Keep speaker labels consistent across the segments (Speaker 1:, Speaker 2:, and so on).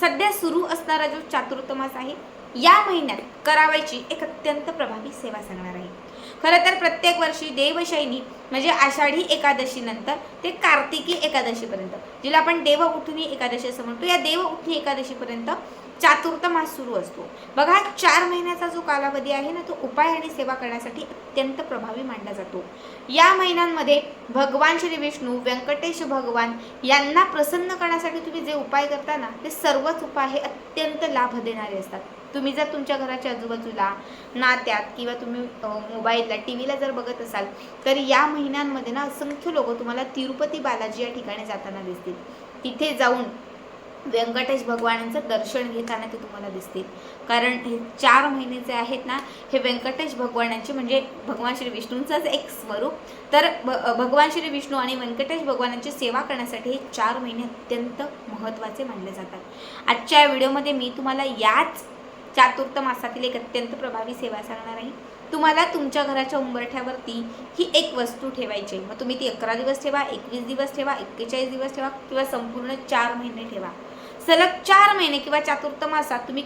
Speaker 1: सध्या सुरू असणारा जो चातुर्तमास आहे या महिन्यात करावायची एक अत्यंत प्रभावी सेवा सांगणार आहे. खरं तर प्रत्येक वर्षी देवशैनी म्हणजे आषाढी एकादशीनंतर ते कार्तिकी एकादशीपर्यंत. जिला आपण देव उठणी एकादशी असं म्हणतो या देव उठणी एकादशीपर्यंत चातुर्तमास सुरू असतो. बघा चार महिन्याचा जो कालावधी आहे ना तो उपाय आणि सेवा करण्यासाठी अत्यंत प्रभावी मानला जातो. या महिन्यांमध्ये भगवान श्री विष्णू व्यंकटेश भगवान यांना प्रसन्न करण्यासाठी तुम्ही जे उपाय करता ना ते सर्वच उपाय हे अत्यंत लाभ देणारे असतात. तुम्ही जर तुमच्या घराच्या आजूबाजूला नात्यात किंवा तुम्ही मोबाईलला टी व्हीला जर बघत असाल तर या महिन्यांमध्ये ना असंख्य लोक तुम्हाला तिरुपती बालाजी या ठिकाणी जाताना दिसतील. तिथे जाऊन व्यंकटेश भगवानांचं दर्शन घेताना ते तुम्हाला दिसतील. कारण हे चार महिने जे आहेत ना हे व्यंकटेश भगवानांचे म्हणजे भगवान श्री विष्णूंचंच एक स्वरूप. तर भ भगवान श्री विष्णू आणि व्यंकटेश भगवानांची सेवा करण्यासाठी हे चार महिने अत्यंत महत्त्वाचे मानले जातात. आजच्या व्हिडिओमध्ये मी तुम्हाला याच चातुर्थ मासातील एक अत्यंत प्रभावी सेवा सांगणार आहे. तुम्हाला तुमच्या घराच्या उंबरठ्यावरती ही एक वस्तू ठेवायची मग तुम्ही ती अकरा दिवस ठेवा एकवीस दिवस ठेवा एक्केचाळीस दिवस ठेवा किंवा संपूर्ण चार महिने ठेवा. सलग चार महिने किंवा चातुर्थ मासात तुम्ही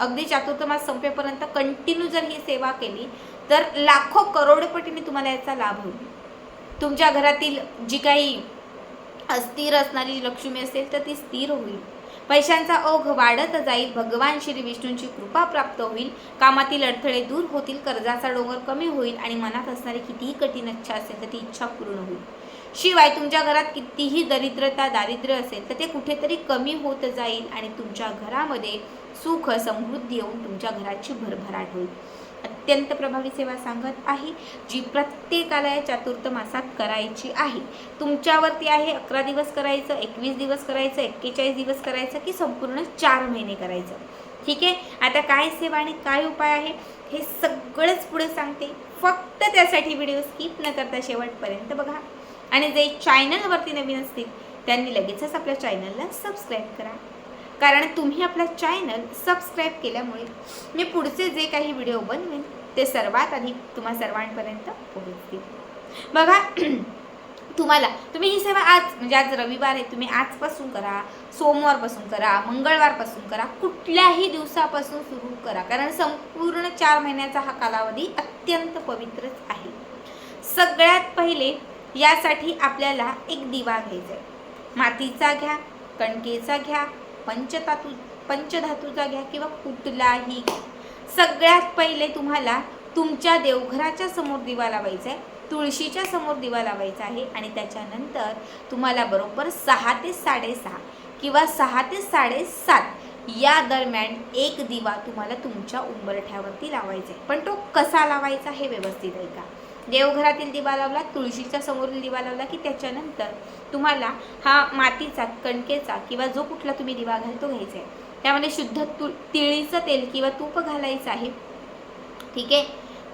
Speaker 1: अगदी चातुर्थ मास संपेपर्यंत कंटिन्यू जर ही सेवा केली तर लाखो करोडपटीने तुम्हाला याचा लाभ होईल. तुमच्या घरातील जी काही अस्थिर असणारी लक्ष्मी असेल तर ती स्थिर होईल. पैशांचा ओघ वाढत जाईल भगवान श्री विष्णूंची कृपा प्राप्त होईल कामातील अडथळे दूर होतील कर्जाचा डोंगर कमी होईल आणि मनात असणारी कितीही कठीण इच्छा असेल तर ती इच्छा पूर्ण होईल. शिवाय तुमच्या घरात कितीही दरिद्रता दारिद्र्य असेल तर ते कुठेतरी कमी होत जाईल आणि तुमच्या घरामध्ये सुख समृद्धी येऊन तुमच्या घराची भरभराट होईल. अत्यंत प्रभावी सेवा सांगत आहे जी प्रत्येकाला या चातुर्थ मासात करायची आहे. तुमच्यावरती आहे अकरा दिवस करायचं एकवीस दिवस करायचं एक्केचाळीस दिवस करायचं की संपूर्ण चार महिने करायचं. ठीक आहे? आता काय सेवा आणि काय उपाय आहे हे सगळंच पुढे सांगते. फक्त त्यासाठी व्हिडिओ स्किप न करता शेवटपर्यंत बघा. आणि जे चॅनलवरती नवीन असतील त्यांनी लगेचच आपल्या चॅनलला सबस्क्राईब करा. कारण तुम्ही आपला चॅनल सबस्क्राईब केल्यामुळे मी पुढचे जे काही व्हिडिओ बनवेन ते सर्वात आधी तुम्हा सर्वांपर्यंत पोहोचतील. बघा तुम्हाला तुम्ही ही सेवा आज म्हणजे आज रविवार आहे तुम्ही आजपासून करा सोमवारपासून करा मंगळवारपासून करा कुठल्याही दिवसापासून सुरू करा कारण संपूर्ण चार महिन्याचा हा कालावधी अत्यंत पवित्रच आहे. सगळ्यात पहिले यासाठी आपल्याला एक दिवा घ्यायचा आहे. मातीचा घ्या कणकेचा घ्या पंचधातू पंचधातूचा घ्या किंवा कुठलाही सगळ्यात पहिले तुम्हाला तुमच्या देवघराच्या समोर दिवा लावायचा आहे तुळशीच्या समोर दिवा लावायचा आहे आणि त्याच्यानंतर तुम्हाला बरोबर सहा ते साडेसहा किंवा सहा ते साडेसात या दरम्यान एक दिवा तुम्हाला तुमच्या उंबरठ्यावरती लावायचा आहे. पण तो कसा लावायचा हे व्यवस्थित आहे का देवघरातील दिवा लावला तुळशीच्या समोरील दिवा लावला की त्याच्यानंतर तुम्हाला हा मातीचा कणकेचा किंवा जो कुठला तुम्ही दिवा घाल तो घ्यायचा आहे. त्यामध्ये शुद्ध तु तिळीचं तेल किंवा तूप घालायचं आहे. ठीक आहे?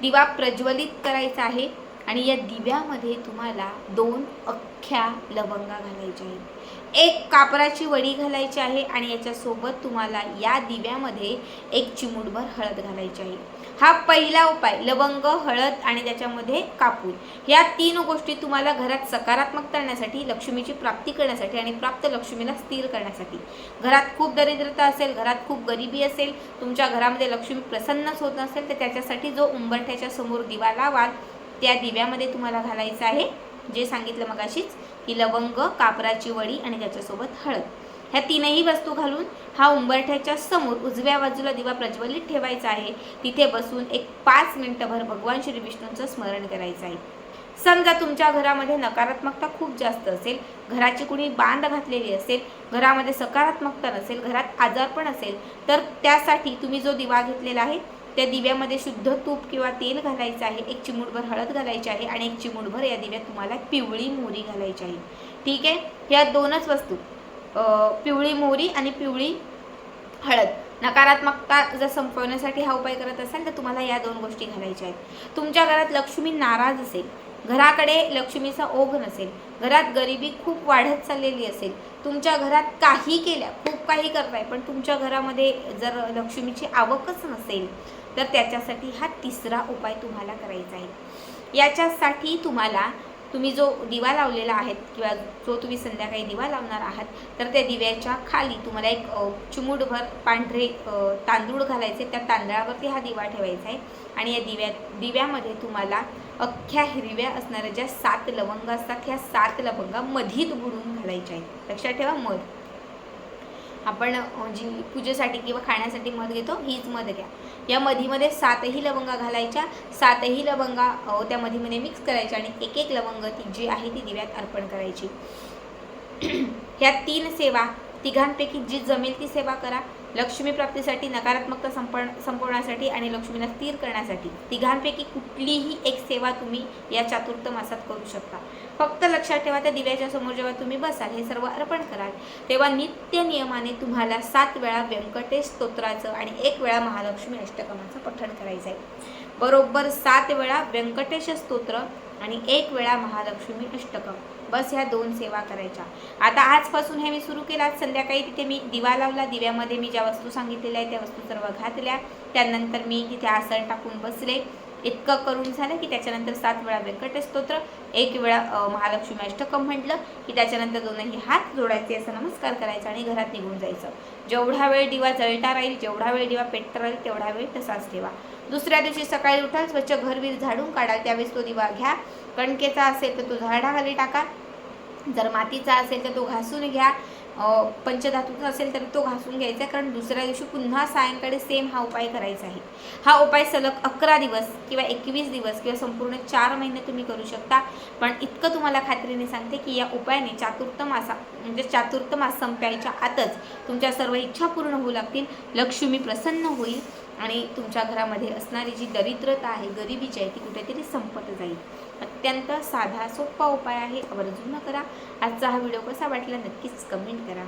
Speaker 1: दिवा प्रज्वलित करायचा आहे आणि या दिव्यामध्ये तुम्हाला दोन अख्ख्या लवंगा घालायच्या आहेत. एक कापराची वडी घालायची आहे आणि याच्यासोबत तुम्हाला या दिव्यामध्ये एक चिमूटभर हळद घालायची आहे. हा पहिला उपाय लवंग हळद आणि त्याच्यामध्ये कापूर या तीन गोष्टी तुम्हाला घरात सकारात्मकता करण्यासाठी लक्ष्मीची प्राप्ती करण्यासाठी आणि प्राप्त लक्ष्मीला स्थिर करण्यासाठी. घरात खूप दरिद्रता असेल घरात खूप गरिबी असेल तुमच्या घरामध्ये लक्ष्मी प्रसन्नच होत नसेल तर त्याच्यासाठी जो उंबरठ्याच्या समोर दिवा लावाल त्या दिव्यामध्ये तुम्हाला घालायचं आहे. जे सांगितलं मगाशीच की लवंग कापराची वडी आणि त्याच्यासोबत हळद. ह्या तीनही वस्तू घालून हा उंबरठ्याच्या समोर उजव्या बाजूला दिवा प्रज्वलित ठेवायचा आहे. तिथे बसून एक पाच मिनटंभर भगवान श्री विष्णूंचं स्मरण करायचं आहे. समजा तुमच्या घरामध्ये नकारात्मकता खूप जास्त असेल घराची कुणी बांध घातलेली असेल घरामध्ये सकारात्मकता नसेल घरात आजारपण असेल तर त्यासाठी तुम्ही जो दिवा घेतलेला आहे त्या दिव्यामध्ये शुद्ध तूप किंवा तेल घालायचं आहे एक चिमूटभर हळद घालायची आहे आणि एक चिमूटभर या दिव्यात तुम्हाला पिवळी मोहरी घालायची आहे. ठीक आहे? ह्या दोनच वस्तू पिवळी मोहरी आणि पिवळी हळद. नकारात्मकता जर संपवण्यासाठी हा उपाय करत असाल तर तुम्हाला या दोन गोष्टी घालायच्या आहेत. तुमच्या घरात लक्ष्मी नाराज असेल घराकडे लक्ष्मीचा ओघ नसेल घरात गरिबी खूप वाढत चाललेली असेल तुमच्या घरात काही केल्या खूप काही करताय पण तुमच्या घरामध्ये जर लक्ष्मीची आवकच नसेल तर त्याच्यासाठी हा तिसरा उपाय तुम्हाला करायचा आहे. याच्यासाठी तुम्हाला तुम्ही जो दिवा लावलेला आहे किंवा जो तुम्ही संध्याकाळी दिवा लावणार आहात तर त्या दिव्याच्या खाली तुम्हाला एक अ, चिमूटभर पांढरे तांदूळ घालायचे. त्या तांदळावरती हा दिवा ठेवायचा आहे. आणि या दिव्या दिव्यामध्ये तुम्हाला अख्ख्या हिरव्या असणाऱ्या ज्या सात लवंग असतात ह्या सात लवंगा मधीत बुडून घालायच्या आहेत. लक्षात ठेवा मध. आपण जी पूजेसाठी किंवा खाण्यासाठी मध घेतो हीच मध घ्या. या मधीमध्ये सातही लवंगा घालायच्या सातही लवंगा त्या मधीमध्ये मिक्स करायच्या आणि एक एक लवंग ती जी आहे ती दिव्यात अर्पण करायची. ह्या तीन सेवा तिघांपैकी जी जमेल ती सेवा करा. लक्ष्मी प्राप्तीसाठी नकारात्मकता संप संपवण्यासाठी आणि लक्ष्मीला स्थिर करण्यासाठी तिघांपैकी कुठलीही एक सेवा तुम्ही या चातुर्थ मासात करू शकता. फक्त लक्षात ठेवा त्या दिव्याच्या समोर जेव्हा तुम्ही बसाल हे सर्व अर्पण कराल तेव्हा नित्य नियमाने तुम्हाला सात वेळा व्यंकटेश स्तोत्राचं आणि एक वेळा महालक्ष्मी अष्टकमाचं पठण करायचं आहे. बरोबर सात वेळा व्यंकटेश स्तोत्र आणि एक वेळा महालक्ष्मी अष्टकम. बस ह्या दोन सेवा करायच्या. आता आजपासून हे मी सुरू केलं. आज संध्याकाळी तिथे मी दिवा लावला. दिव्यामध्ये मी ज्या वस्तू सांगितलेल्या आहेत त्या वस्तू सर्व घातल्या. त्यानंतर मी तिथे आसन टाकून बसले. इतकं करून झालं की त्याच्यानंतर सात वेळा व्यंकटस्तोत्र एक वेळा महालक्ष्मी अष्टकम म्हटलं की त्याच्यानंतर दोनही हात जोडायचे असं नमस्कार करायचा आणि घरात निघून जायचं. जेवढा वेळ दिवा जळता राहील जेवढा वेळ दिवा पेटता राहील तेवढा वेळ तसाच ठेवा. दुसऱ्या दिवशी सकाळी उठाल स्वच्छ घरवीर झाडून काढाल त्यावेळेस तो दिवा घ्या. कणकेचा असेल तर तो झाडाखाली टाका. जर मातीचा असेल तर तो घासून घ्या. पंचधातूचा असेल तर तो घासून घ्यायचा कारण दुसऱ्या दिवशी पुन्हा सायंकाळी सेम हा उपाय करायचा आहे. हा उपाय सलग अकरा दिवस किंवा एकवीस दिवस किंवा संपूर्ण चार महिने तुम्ही करू शकता. पण इतकं तुम्हाला खात्रीने सांगते की या उपायाने चातुर्थ मासा म्हणजे चातुर्थ मास संपायच्या आतच तुमच्या सर्व इच्छा पूर्ण होऊ लागतील. लक्ष्मी प्रसन्न होईल. आणि तुमच्या घरामध्ये असणारी जी दरिद्रता आहे गरिबीची आहे ती कुठेतरी संपत जाईल. अत्यंत साधा सोपा उपाय आहे. आवर्जून करा. आजचा हा व्हिडिओ कसा वाटला नक्कीच कमेंट करा.